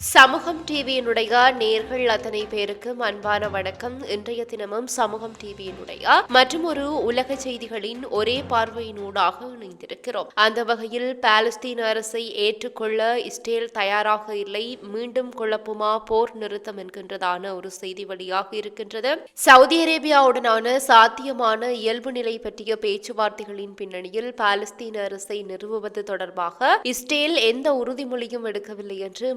சமூகம் டிவியினுடைய நேர்கள் அத்தனை பேருக்கும் அன்பான வணக்கம். இன்றைய தினமும் சமூகம் டிவியினுடைய மற்றும் ஒரு உலக செய்திகளின் ஒரே பார்வையினூடாக இணைந்திருக்கிறோம். அந்த வகையில் பாலஸ்தீன அரசை ஏற்றுக்கொள்ள இஸ்ரேல் தயாராக இல்லை. மீண்டும் குழப்புமா போர் நிறுத்தம் என்கின்றதான ஒரு செய்தி வழியாக இருக்கின்றது. சவுதி அரேபியாவுடனான சாத்தியமான இயல்பு நிலை பற்றிய பேச்சுவார்த்தைகளின் பின்னணியில் பாலஸ்தீன அரசை நிறுவுவது தொடர்பாக இஸ்ரேல் எந்த உறுதிமொழியும் எடுக்கவில்லை என்று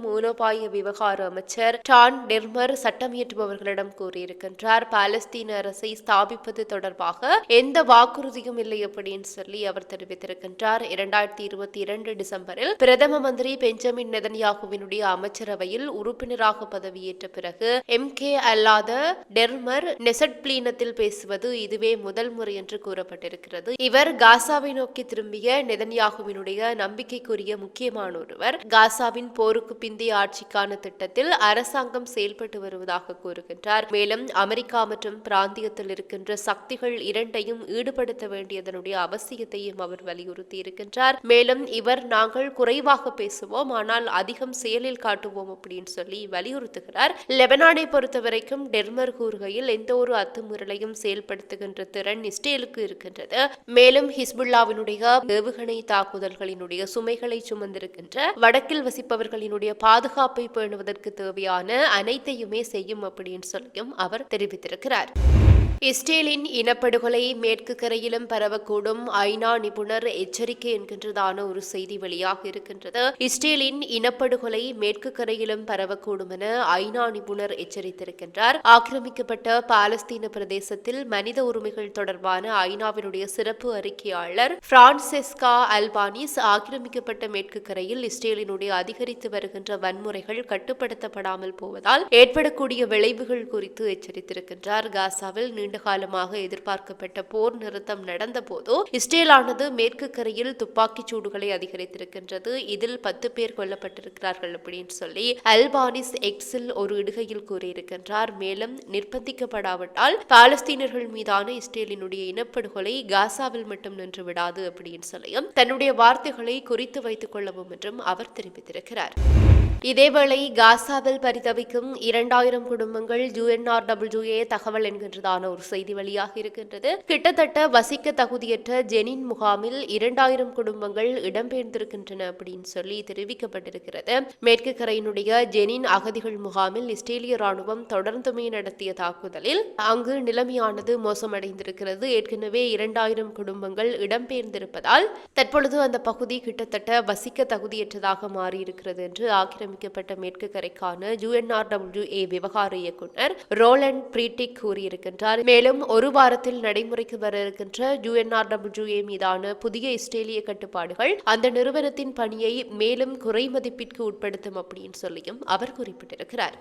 மூலோபாய விவகார அமைச்சர் டான் டெர்மர் சட்டமியற்றுபவர்களிடம் கூறியிருக்கின்றார் பாலஸ்தீன அரசை ஸ்தாபிப்பது தொடர்பாக எந்த வாக்குறுதியும் இல்லை அப்படின்னு சொல்லி அவர் தெரிவித்திருக்கின்றார். இரண்டாயிரத்தி இருபத்தி இரண்டு டிசம்பரில் பிரதம மந்திரி பெஞ்சமின் நெதன்யாகுவினுடைய அமைச்சரவையில் உறுப்பினராக பதவியேற்ற பிறகு எம். கே. அல்லாத டெர்மர் நெசட் பிளீனத்தில் பேசுவது இதுவே முதல் முறை என்று கூறப்பட்டிருக்கிறது. இவர் காசாவை நோக்கி திரும்பிய நெதன்யாகுவினுடைய நம்பிக்கைக்குரிய முக்கியமான ஒருவர். காசாவின் போருக்கு பிந்தைய வளர்ச்சிக்கான திட்டத்தில் அரசாங்கம் செயல்பட்டு வருவதாக கூறுகின்றார். மேலும் அமெரிக்கா மற்றும் பிராந்தியத்தில் இருக்கின்ற சக்திகள் இரண்டையும் ஈடுபடுத்த வேண்டியதனுடைய அவசியத்தையும் அவர் வலியுறுத்தி இருக்கின்றார் மேலும் இவர் நாங்கள் குறைவாக பேசுவோம் ஆனால் அதிகம் செயலில் காட்டுவோம் அப்படின்னு சொல்லி வலியுறுத்துகிறார். லெபனானை பொறுத்தவரைக்கும் டெர்மர் கூறுகையில் எந்த ஒரு அத்துமீறலையும் செயல்படுத்துகின்ற திறன் இஸ்ரேலுக்கு இருக்கின்றது. மேலும் ஹிஸ்புல்லாவினுடைய ஏவுகணை தாக்குதல்களினுடைய சுமைகளை சுமந்திருக்கின்ற வடக்கில் வசிப்பவர்களினுடைய பாதுகாப்பு பேணுவதற்கு தேவையான அனைத்தையுமே செய்யும் அப்படின்னு சொல்லியும் அவர் தெரிவித்திருக்கிறார். இஸ்ரேலின் இனப்படுகொலை மேற்கு கரையிலும் பரவக்கூடும் ஐநா நிபுணர் எச்சரிக்கை என்கின்றதான ஒரு செய்தி வெளியாக இருக்கின்றது. இஸ்ரேலின் இனப்படுகொலை மேற்கு கரையிலும் பரவக்கூடும் என ஐநா நிபுணர் எச்சரித்திருக்கின்றார். ஆக்கிரமிக்கப்பட்ட பாலஸ்தீன பிரதேசத்தில் மனித உரிமைகள் தொடர்பான ஐநாவினுடைய சிறப்பு அறிக்கையாளர் பிரான்செஸ்கா அல்பானிஸ் ஆக்கிரமிக்கப்பட்ட மேற்கு கரையில் இஸ்ரேலினுடைய அதிகரித்து வருகின்ற வன்முறை நிலைமைகள் கட்டுப்படுத்தப்படாமல் போவதால் ஏற்படக்கூடிய விளைவுகள் குறித்து எச்சரித்திருக்கின்றார். காசாவில் நீண்ட காலமாக எதிர்பார்க்கப்பட்ட போர் நிறுத்தம் நடந்தபோது இஸ்ரேலானது மேற்கு கரையில் துப்பாக்கிச் சூடுகளை அதிகரித்திருக்கின்றது. இதில் பத்து பேர் கொல்லப்பட்டிருக்கிறார்கள் அப்படின்னு சொல்லி அல்பானிஸ் எக்ஸில் ஒரு இடுகையில் கூறியிருக்கின்றார். மேலும் நிர்பந்திக்கப்படாவிட்டால் பாலஸ்தீனர்கள் மீதான இஸ்ரேலினுடைய இனப்படுகொலை காசாவில் மட்டும் நின்று விடாது அப்படின்னு சொல்லியும் தன்னுடைய வார்த்தைகளை குறித்து வைத்துக் கொள்ளவும் என்றும் அவர் தெரிவித்திருக்கிறார். இதேவேளை காசாவில் பரிதவிக்கும் இரண்டாயிரம் குடும்பங்கள் யுஎன்ஆர்டபிள்யூஏ தகவல் என்கின்றதான ஒரு செய்தி வெளியாக இருக்கின்றது. கிட்டத்தட்ட வசிக்க தகுதியற்ற ஜெனின் முகாமில் இரண்டாயிரம் குடும்பங்கள் இடம்பெயர்ந்திருக்கின்றன அப்படின்னு சொல்லி தெரிவிக்கப்பட்டிருக்கிறது. மேற்கு கரையினுடைய ஜெனின் அகதிகள் முகாமில் இஸ்ரேலிய ராணுவம் தொடர்ந்துமே நடத்திய தாக்குதலில் அங்கு நிலைமையானது மோசமடைந்திருக்கிறது. ஏற்கனவே இரண்டாயிரம் குடும்பங்கள் இடம்பெயர்ந்திருப்பதால் தற்பொழுது அந்த பகுதி கிட்டத்தட்ட வசிக்க தகுதியற்றதாக மாறியிருக்கிறது என்று ஆக்கிரமிக்கப்பட்ட மேற்கு கரைக்கான யுஎன்ஆர்டபிள்யூஏ விவகார இயக்குனர் ரோலண்ட் பிரீட்டிக் கூறியிருக்கின்றார். மேலும் ஒரு வாரத்தில் நடைமுறைக்கு வர இருக்கின்ற யுஎன்ஆர்டபிள்யூஏ மீதான புதிய இஸ்ரேலிய கட்டுப்பாடுகள் அந்த நிறுவனத்தின் பணியை மேலும் குறைமதிப்பிற்கு உட்படுத்தும் அப்படின்னு சொல்லியும் அவர் குறிப்பிட்டிருக்கிறார்.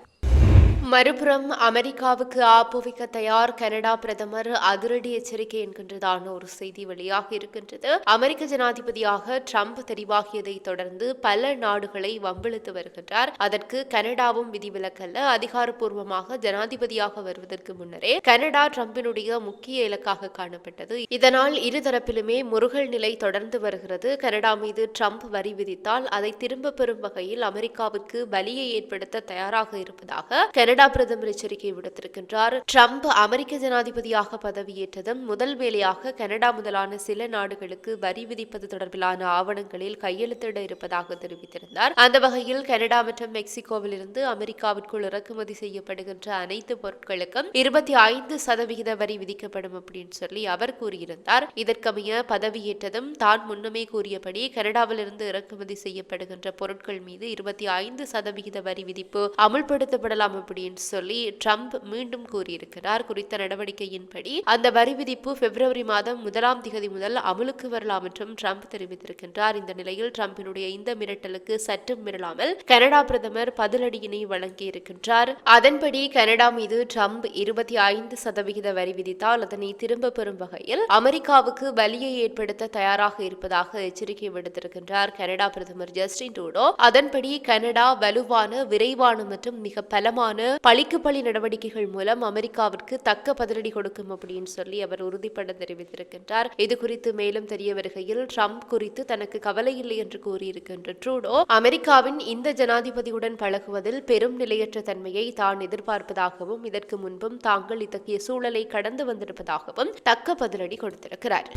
மறுபுறம் அமெரிக்காவுக்கு ஆப்புவிக்க தயார் கனடா பிரதமர் அதிரடி எச்சரிக்கை என்கின்றதான ஒரு செய்தி வெளியாக இருக்கின்றது. அமெரிக்க ஜனாதிபதியாக ட்ரம்ப் தெரிவாகியதை தொடர்ந்து பல நாடுகளை வம்பிழுத்து வருகின்றார். அதற்கு கனடாவும் விதிவிலக்கல்ல. அதிகாரப்பூர்வமாக ஜனாதிபதியாக வருவதற்கு முன்னரே கனடா ட்ரம்பினுடைய முக்கிய இலக்காக காணப்பட்டது. இதனால் இருதரப்பிலுமே முருகல் நிலை தொடர்ந்து வருகிறது. கனடா மீது ட்ரம்ப் வரி விதித்தால் அதை திரும்ப பெறும் வகையில் அமெரிக்காவிற்கு வலியை ஏற்படுத்த தயாராக இருப்பதாக கனடா பிரதமர் எச்சரிக்கை விடுத்திருக்கின்றார். ட்ரம்ப் அமெரிக்க ஜனாதிபதியாக பதவியேற்றதும் முதல் வேலையாக கனடா முதலான சில நாடுகளுக்கு வரி விதிப்பது தொடர்பிலான ஆவணங்களில் கையெழுத்திட இருப்பதாக தெரிவித்திருந்தார். அந்த வகையில் கனடா மற்றும் மெக்சிகோவில் இருந்து அமெரிக்காவிற்குள் இறக்குமதி செய்யப்படுகின்ற அனைத்து பொருட்களுக்கும் இருபத்தி ஐந்து சதவிகித வரி விதிக்கப்படும் அப்படின்னு சொல்லி அவர் கூறியிருந்தார். இதற்கமைய பதவியேற்றதும் தான் முன்னமே கூறியபடி கனடாவிலிருந்து இறக்குமதி செய்யப்படுகின்ற பொருட்கள் மீது இருபத்தி ஐந்து சதவிகித வரி விதிப்பு அமுல்படுத்தப்படலாம் அப்படின்னு சொல்லி ட்ரம்ப் மீண்டும் கூறியிருக்கிறார் குறித்த நடவடிக்கையின்படி. அந்த வரி விதிப்பு பிப்ரவரி மாதம் முதலாம் திகதி முதல் அமலுக்கு வரலாம் என்றும் ட்ரம்ப் தெரிவித்திருக்கின்றார். இந்த நிலையில் ட்ரம்பினுடைய இந்த மிரட்டலுக்கு சற்றும் மிரளாமல் கனடா பிரதமர் பதிலடியினை வழங்கியிருக்கின்றார். அதன்படி கனடா மீது ட்ரம்ப் இருபத்தி ஐந்து சதவிகித வரி விதித்தால் அதனை திரும்ப பெறும் வகையில் அமெரிக்காவுக்கு வலியை ஏற்படுத்த தயாராக இருப்பதாக எச்சரிக்கை விடுத்திருக்கின்றார் கனடா பிரதமர் ஜஸ்டின் ட்ரூடோ. அதன்படி கனடா வலுவான விரைவான மற்றும் மிக பலமான பழிக்கு பழி நடவடிக்கைகள் மூலம் அமெரிக்காவிற்கு தக்க பதிலடி கொடுக்கும் அப்படின்னு சொல்லி அவர் உறுதிப்பட தெரிவித்திருக்கின்றார். இது குறித்து மேலும் தெரிய வருகையில் ட்ரம்ப் குறித்து தனக்கு கவலை இல்லை என்று கூறியிருக்கின்ற ட்ரூடோ அமெரிக்காவின் இந்த ஜனாதிபதியுடன் பழகுவதில் பெரும் நிலையற்ற தன்மையை தான் எதிர்பார்ப்பதாகவும் இதற்கு முன்பும் தாங்கள் இத்தகைய சூழலை கடந்து வந்திருப்பதாகவும் தக்க பதிலடி கொடுத்திருக்கிறார்.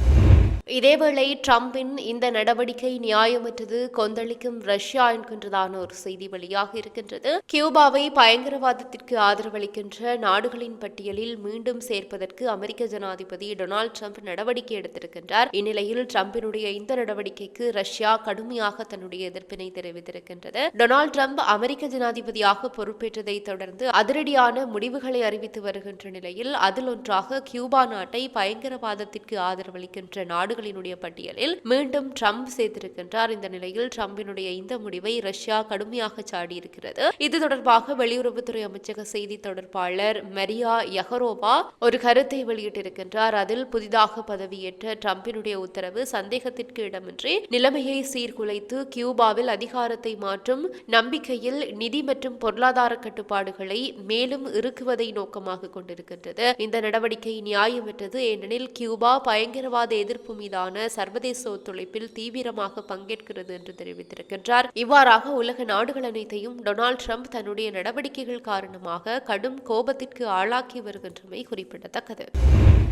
இதேவேளை ட்ரம்பின் இந்த நடவடிக்கை நியாயமற்றது கொந்தளிக்கும் ரஷ்யா என்கின்றதான ஒரு செய்தி வெளியாக இருக்கின்றது. கியூபாவை பயங்கரவாத தீவிரவாதத்திற்கு ஆதரவளிக்கின்ற நாடுகளின் பட்டியலில் மீண்டும் சேர்ப்பதற்கு அமெரிக்க ஜனாதிபதி டொனால்டு ட்ரம்ப் நடவடிக்கை எடுத்திருக்கின்றார். இந்நிலையில் ட்ரம்பினுடைய இந்த நடவடிக்கைக்கு ரஷ்யா கடுமையாக தன்னுடைய எதிர்ப்பினை தெரிவித்திருக்கின்றது. டொனால்டு ட்ரம்ப் அமெரிக்க ஜனாதிபதியாக பொறுப்பேற்றதை தொடர்ந்து அதிரடியான முடிவுகளை அறிவித்து வருகின்ற நிலையில் அதில் ஒன்றாக கியூபா நாட்டை பயங்கரவாதத்திற்கு ஆதரவளிக்கின்ற நாடுகளினுடைய பட்டியலில் மீண்டும் ட்ரம்ப் சேர்த்திருக்கின்றார். இந்த நிலையில் ட்ரம்பினுடைய இந்த முடிவை ரஷ்யா கடுமையாக சாடியிருக்கிறது. இது தொடர்பாக வெளியுறவுத்துறை அமைச்சக செய்தி தொடர்பாளர் மரியா யஹரோவா ஒரு கருத்தை வெளியிட்டிருக்கின்றார். அதில் புதிதாக பதவியேற்ற டிரம்பினுடைய உத்தரவு சந்தேகத்திற்கு இடமின்றி நிலைமையை சீர்குலைத்து கியூபாவில் அதிகாரத்தை மாற்றும் நம்பிக்கையில் நிதி மற்றும் பொருளாதார கட்டுப்பாடுகளை மேலும் இறுக்குவதை நோக்கமாக கொண்டிருக்கின்றது. இந்த நடவடிக்கை நியாயமற்றது ஏனெனில் கியூபா பயங்கரவாத எதிர்ப்பு மீதான சர்வதேச ஒத்துழைப்பில் தீவிரமாக பங்கேற்கிறது என்று தெரிவித்திருக்கின்றார். இவ்வாறாக உலக நாடுகள் அனைத்தையும் டொனால்ட் ட்ரம்ப் தன்னுடைய நடவடிக்கைகள் காரணமாக கடும் கோபத்திற்கு ஆளாக்கி வருகின்றமை குறிப்பிடத்தக்கது.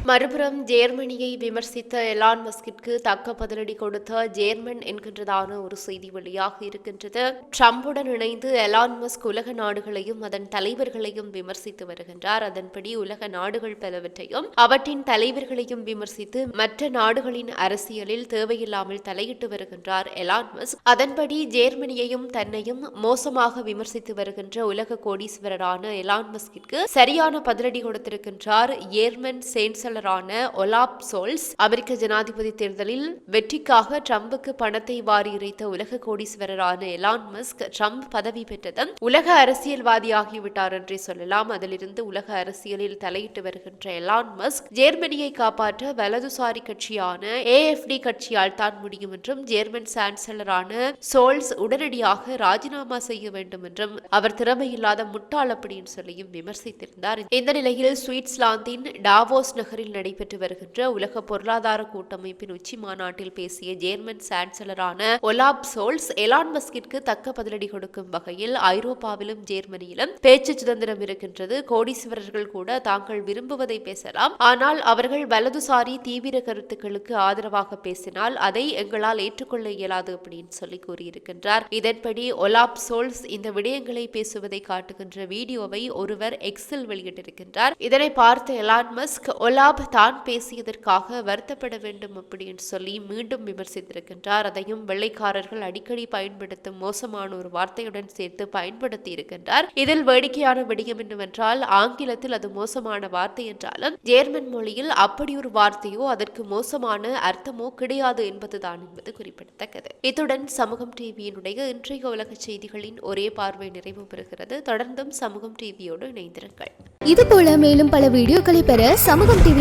மறுபுறம் ஜேர்மனியை விமர்சித்த எலான் மஸ்கிற்கு தக்க பதிலடி கொடுத்த ஜேர்மன் என்கின்றதான ஒரு செய்தி வெளியாக இருக்கின்றது. ட்ரம்புடன் இணைந்து எலான் மஸ்க் உலக நாடுகளையும் அதன் தலைவர்களையும் விமர்சித்து வருகின்றார். அதன்படி உலக நாடுகள் பலவற்றையும் அவற்றின் தலைவர்களையும் விமர்சித்து மற்ற நாடுகளின் அரசியலில் தேவையில்லாமல் தலையிட்டு வருகின்றார் எலான் மஸ்க். அதன்படி ஜேர்மனியையும் தன்னையும் மோசமாக விமர்சித்து வருகின்ற உலக கோடீஸ்வரரான எலான் மஸ்கிற்கு சரியான பதிலடி கொடுத்திருக்கின்றார். ஏர்மன் பேச்சாளரான ஒலாப் சோல்ஸ் அமெரிக்க ஜனாதிபதி தேர்தலில் வெற்றிக்காக ட்ரம்புக்கு பணத்தை வாரி இறைத்த உலக கோடீஸ்வரரான எலான் மஸ்க் ட்ரம்ப் பதவி பெற்றதும் உலக அரசியல்வாதியாகிவிட்டார் என்றே சொல்லலாம். அதிலிருந்து உலக அரசியலில் தலையிட்டு வருகின்ற எலான் மஸ்க் ஜேர்மனியை காப்பாற்ற வலதுசாரி கட்சியான ஏஎஃப்டி கட்சியால் தான் முடியும் என்றும் ஜேர்மன் சான்சலரான சோல்ஸ் உடனடியாக ராஜினாமா செய்ய வேண்டும் என்றும் அவர் திறமையில்லாத முட்டாள் அப்படின்னு சொல்லியும் விமர்சித்திருந்தார். இந்த நிலையில் சுவிட்சர்லாந்தின் டாவோஸ் நகரில் நடைபெற்று வருகின்ற உலக பொருளாதார கூட்டமைப்பின் உச்சி மாநாட்டில் பேசிய ஜேர்மன் சான்சலரான ஒலாப் சோல்ஸ் எலான் மஸ்கிற்கு தக்க பதிலடி கொடுக்கும் வகையில் ஐரோப்பாவிலும் ஜேர்மனியிலும் பேச்சு சுதந்திரம் இருக்கின்றது. கோடீஸ்வரர்கள் கூட தாங்கள் விரும்புவதை பேசலாம். ஆனால் அவர்கள் வலதுசாரி தீவிர கருத்துக்களுக்கு ஆதரவாக பேசினால் அதை எங்களால் ஏற்றுக்கொள்ள இயலாது அப்படின்னு சொல்லி கூறியிருக்கின்றார். இதன்படி ஒலாப் சோல்ஸ் இந்த விடயங்களை பேசுவதை காட்டுகின்ற வீடியோவை ஒருவர் எக்ஸில் வெளியிட்டிருக்கின்றார். இதனை பார்த்த எலான் மஸ்க் பிரதாப் தான் பேசியதற்காக வருத்தப்பட வேண்டும் அப்படின்னு சொல்லி மீண்டும் விமர்சித்திருக்கின்றார். அதையும் வெள்ளைக்காரர்கள் அடிக்கடி பயன்படுத்தும் மோசமான ஒரு வார்த்தையுடன் சேர்த்து பயன்படுத்தி இருக்கின்றார். இதில் வேடிக்கையான விடயம் என்னவென்றால் ஆங்கிலத்தில் அது மோசமான வார்த்தை என்றாலும் ஜேர்மன் மொழியில் அப்படி ஒரு வார்த்தையோ அதற்கு மோசமான அர்த்தமோ கிடையாது என்பதுதான் என்பது குறிப்பிடத்தக்கது. இத்துடன் சமூகம் டிவியினுடைய இன்றைய உலக செய்திகளின் ஒரே பார்வை நிறைவு பெறுகிறது. தொடர்ந்தும் சமூகம் டிவியோடு இணைந்திருங்கள். இது போல மேலும் பல வீடியோக்களை பெற சமூகம் டிவி